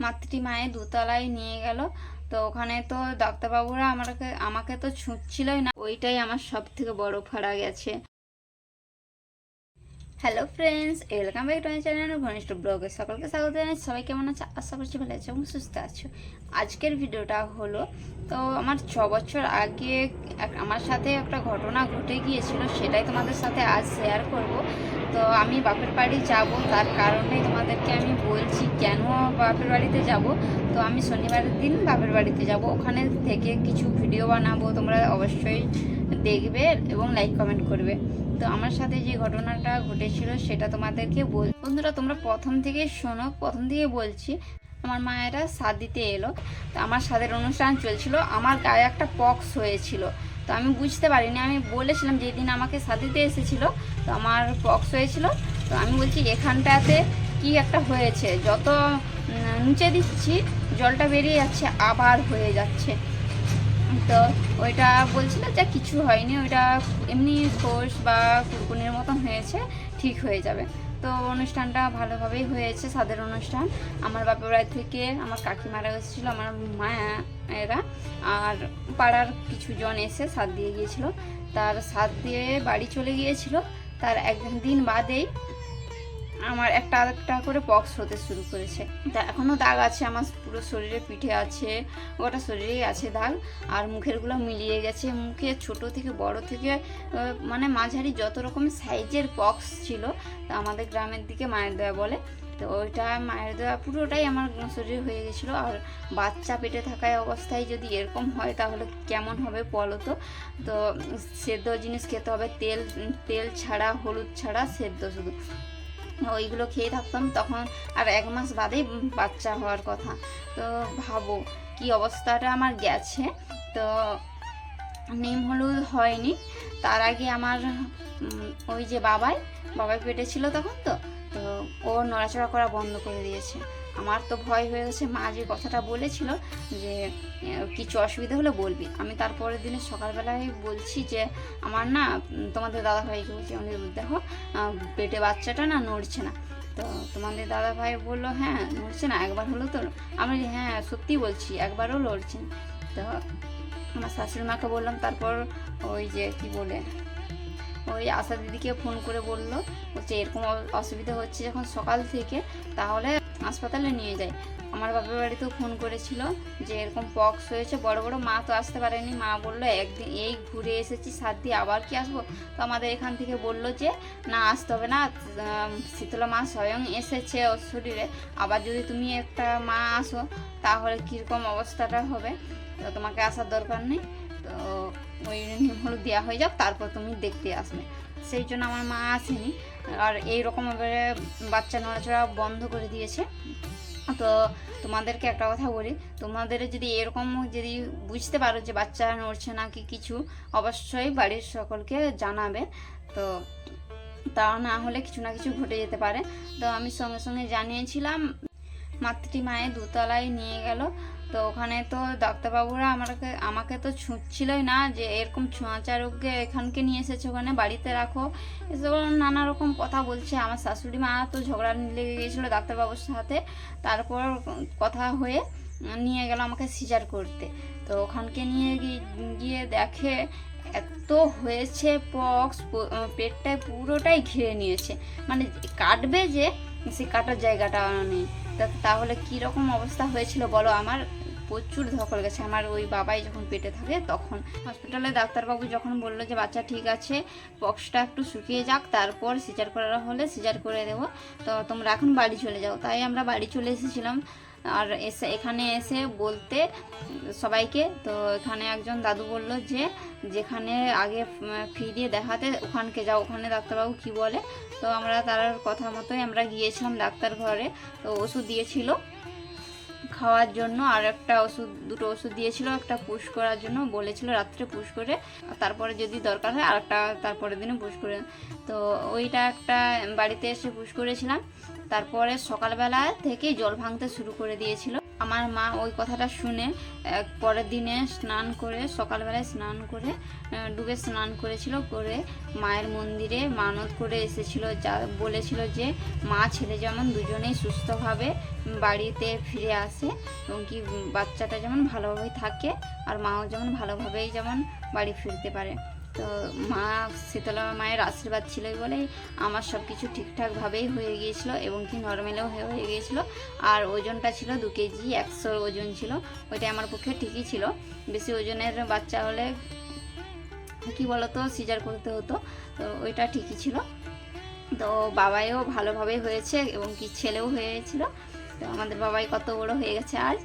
মাতৃ মায়ের দোতলায় নিয়ে গেল। তো ওখানে তো ডাক্তারবাবুরা আমাকে আমাকে তো ছুঁচ্ছিলই না। ওইটাই আমার সব থেকে বড় ফাড়া গেছে hello friends welcome back to my channel ঘনিষ্ঠ ব্লগে সকলকে স্বাগত জানাই সবাই কেমন আছে? আশা করছি ভালো আছে এবং সুস্থ আছো। আজকের ভিডিওটা হলো, তো আমার ছ বছর আগে আমার সাথে একটা ঘটনা ঘটে গিয়েছিল, সেটাই তোমাদের সাথে আজ শেয়ার করব। তো আমি বাপের বাড়ি যাব, তার কারণে তোমাদেরকে আমি বলছি কেন বাপের বাড়িতে যাব। তো আমি শনিবারের দিন বাপের বাড়িতে যাব। ওখানে থেকে কিছু ভিডিও বানাবো, তোমরা অবশ্যই দেখবে এবং লাইক কমেন্ট করবে। তো আমার সাথে যে ঘটনাটা ঘটেছিল সেটা তোমাদেরকে বল বন্ধুরা, তোমরা প্রথম থেকে শোনো, প্রথম থেকে বলছি, আমার মায়েরা সাদ দিতে এলো। তো আমার সাদের অনুষ্ঠান চলছিল, আমার গায়ে একটা পক্স হয়েছিল। তো আমি বুঝতে পারিনি, আমি বলেছিলাম যেদিন আমাকে সাদ দিতে এসেছিল, তো আমার পক্স হয়েছিল। তো আমি বলছি, এখানটাতে কি একটা হয়েছে? যত নিচে দিচ্ছি, জলটা বেরিয়ে যাচ্ছে, আবার হয়ে যাচ্ছে। তো ওইটা বলছিল যে কিছু হয়নি, ওইটা এমনি কোষ বা কুরকুনির মতন হয়েছে, ঠিক হয়ে যাবে। তো অনুষ্ঠানটা ভালোভাবেই হয়েছে, সাদের অনুষ্ঠান। আমার বাপের বাড়ি থেকে আমার কাকিমারা এসেছিল, আমার মায়েরা। আর পাড়ার কিছু জন এসে সাদ দিয়ে গিয়েছিল। তার সাদ দিয়ে বাড়ি চলে গিয়েছিল। তার একদিন বাদেই আমার একটা একটা করে পক্স হতে শুরু করেছে। তা এখনও দাগ আছে, আমার পুরো শরীরে পিঠে আছে, গোটা শরীরেই আছে দাগ। আর মুখেরগুলো মিলিয়ে গেছে। মুখে ছোট থেকে বড় থেকে মানে মাঝারি যত রকম সাইজের পক্স ছিল, তা আমাদের গ্রামের দিকে মায়ের দেওয়া বলে। তো ওইটা মায়ের দেওয়া পুরোটাই আমার শরীরে হয়ে গেছিল। আর বাচ্চা পেটে থাকায় অবস্থায় যদি এরকম হয়, তাহলে কেমন হবে বলো তো? তো সেদ্ধ জিনিস খেতে হবে, তেল তেল ছাড়া, হলুদ ছাড়া সেদ্ধ শুধু। ওইগুলো খেয়ে থাকতাম, তখন আর এক মাস বাদেই বাচ্চা হওয়ার কথা। তো ভাবো কি অবস্থাটা আমার গেছে। তো নিম হলুদ হয়নি। তার আগে আমার ওই যে বাবাই বাবাই পেটে ছিল তখন তো তো ও নড়াচড়া করা বন্ধ করে দিয়েছে। আমার তো ভয় হয়ে গেছে মা যে কথাটা বলেছিল যে কিছু অসুবিধা হলে বলবি। আমি তারপরের দিনে সকালবেলায় বলছি যে, আমার না তোমাদের দাদা ভাইকে বলছি আমাদের দেখো পেটে বাচ্চাটা না নড়ছে না। তো তোমাদের দাদা ভাই বলল হ্যাঁ নড়ছে না, একবার হলো তো। আমি হ্যাঁ সত্যি বলছি, একবারও লড়ছে না। তো আমার শাশুড়ি মাকে বললাম, তারপর ওই যে, কি বলে, ওই আশা দিদিকে ফোন করে বলল, বলছে, এরকম অসুবিধা হচ্ছে যখন সকাল থেকে, তাহলে হাসপাতালে নিয়ে যাই আমার বাপের বাড়িতেও ফোন করেছিল যে এরকম পক্স হয়েছে, বড় বড় মা তো আসতে পারেনি। মা বলল, একদিন এই ঘুরে এসেছি, সাত দিয়ে আবার কি আসব? তো আমাদের এখান থেকে বলল যে, না, আসতে হবে না। শীতলা মা স্বয়ং এসেছে ওর শরীরে। আবার যদি তুমি একটা মা আসো, তাহলে কীরকম অবস্থাটা হবে? তো তোমাকে আসার দরকার নেই। তো ওই হলুদ দেওয়া হয়ে যাক, তারপর তুমি দেখতে আসবে। সেই জন্য আমার মা আসেনি। আর এই রকম এবারে বাচ্চা নড়াচড়া বন্ধ করে দিয়েছে। তো তোমাদেরকে একটা কথা বলি, তোমাদের যদি এরকম যদি বুঝতে পারো যে বাচ্চা নড়ছে না কি কিছু, অবশ্যই বাড়ির সকলকে জানাবে। তো তা না হলে কিছু না কিছু ঘটে যেতে পারে। তো আমি সঙ্গে সঙ্গে জানিয়েছিলাম, মাতৃ মায়ের দোতলায় নিয়ে গেল। তো ওখানে তো ডাক্তারবাবুরা আমাকে আমাকে তো ছুঁচ্ছিলই না যে এরকম ছোঁয়াচা রোগকে এখানকে নিয়ে এসেছে ওখানে, বাড়িতে রাখো। এসব নানা রকম কথা বলছে। আমার শাশুড়ি মা তো ঝগড়া লেগে গিয়েছিল ডাক্তারবাবুর সাথে। তারপর কথা হয়ে নিয়ে গেল আমাকে সিজার করতে। তো ওখানকে নিয়ে গিয়ে দেখে এত হয়েছে পক্স পেটটায় পুরোটাই ঘিরে নিয়েছে। মানে কাটবে যে, সে কাটার জায়গাটা নেই। তাহলে কি রকম অবস্থা হয়েছিল বলো? আমার প্রচুর ধকল গেছে। আমার ওই বাবাই যখন পেটে থাকে তখন হসপিটালে ডাক্তারবাবু যখন বলল যে, বাচ্চা ঠিক আছে পক্সটা একটু শুকিয়ে যাক, তারপর সিজার করা হলে সিজার করে দেবো। তো তোমরা এখন বাড়ি চলে যাও। তাই আমরা বাড়ি চলে এসেছিলাম। আর এসে, এখানে এসে বলতে সবাইকে, তো এখানে একজন দাদু বলল যে, যেখানে আগে ফি দিয়ে দেখাতে, ওখানকে যাও। ওখানে ডাক্তারবাবু কি বলে? তো আমরা তার কথা মতোই আমরা গিয়েছিলাম ডাক্তার ঘরে, তো ওষুধ দিয়েছিল খাওয়ার জন্য, আর একটা ওষুধ, দুটো ওষুধ দিয়েছিল, একটা পুশ করার জন্য বলেছিল রাত্রে পুশ করে তারপরে যদি দরকার হয় আর একটা তারপরের দিনে পুশ করে। তো ওইটা একটা বাড়িতে এসে পুশ করেছিলাম, তারপরে সকালবেলা থেকেই জল ভাঙতে শুরু করে দিয়েছিল। আমার মা ওই কথাটা শুনে পরের দিনে স্নান করে, সকালবেলায় স্নান করে ডুবে স্নান করেছিল, করে মায়ের মন্দিরে মানত করে এসেছিল, যা বলেছিল যে মা, ছেলে যেমন দুজনেই সুস্থভাবে বাড়িতে ফিরে আসে এবং কি বাচ্চাটা যেমন ভালোভাবে থাকে, আর মাও যেমন ভালোভাবেই যেমন বাড়ি ফিরতে পারে। তো মা শীতলা মায়ের আশীর্বাদ ছিল বলেই আমার সব কিছু ঠিকঠাকভাবেই হয়ে গিয়েছিল এবং কি নর্মালেও হয়ে গিয়েছিল। আর ওজনটা ছিল দু কেজি একশো ওজন ছিল। ওইটা আমার পক্ষে ঠিকই ছিল। বেশি ওজনের বাচ্চা হলে কি বলতো সিজার করতে হতো, তো ওইটা ঠিকই ছিল। তো বাবাইও ভালোভাবে হয়েছে এবং কি ছেলেও হয়েছিল। তো আমাদের বাবাই কত বড় হয়ে গেছে আজ।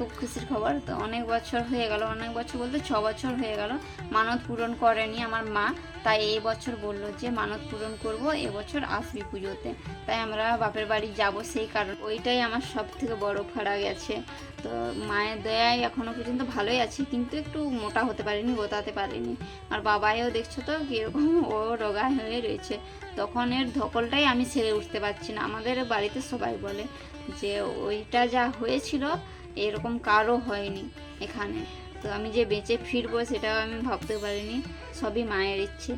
খুব খুশির খবর। তো অনেক বছর হয়ে গেল, অনেক বছর বলতে ছ বছর হয়ে গেল মানত পূরণ করেনি আমার মা। তাই এই বছর বলল যে মানত পূরণ করব এবছর আসবি পুজোতে। তাই আমরা বাপের বাড়ি যাব সেই কারণ। ওইটাই আমার সব থেকে বড় ফাড়া গেছে তো মায়ের দয়ায় এখনও পর্যন্ত ভালোই আছি, কিন্তু একটু মোটা হতে পারিনি গোতাতে পারিনি। আর বাবাইও দেখছ তো কীরকম ও রোগা হয়ে রয়েছে। তখন এর ধকলটাই আমি ছেড়ে উঠতে পারছি না। আমাদের বাড়িতে সবাই বলে যে ওইটা যা হয়েছিল এরকম কারও হয়নি এখানে। তো আমি যে বেঁচে ফিরবো সেটাও আমি ভাবতে পারিনি, সবই মায়ের ইচ্ছে।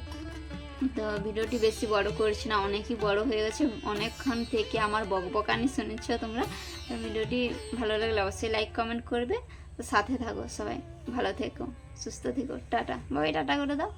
তো ভিডিওটি বেশি বড় করছি না, অনেকই বড় হয়ে গেছে, অনেকক্ষণ থেকে আমার বকবকানি শুনেছ তোমরা। তো ভিডিওটি ভালো লাগলে অবশ্যই লাইক কমেন্ট করবে। তো সাথে থাকো সবাই, ভালো থেকো, সুস্থ থেকো, টাটা, বাবাই টাটা করে দাও।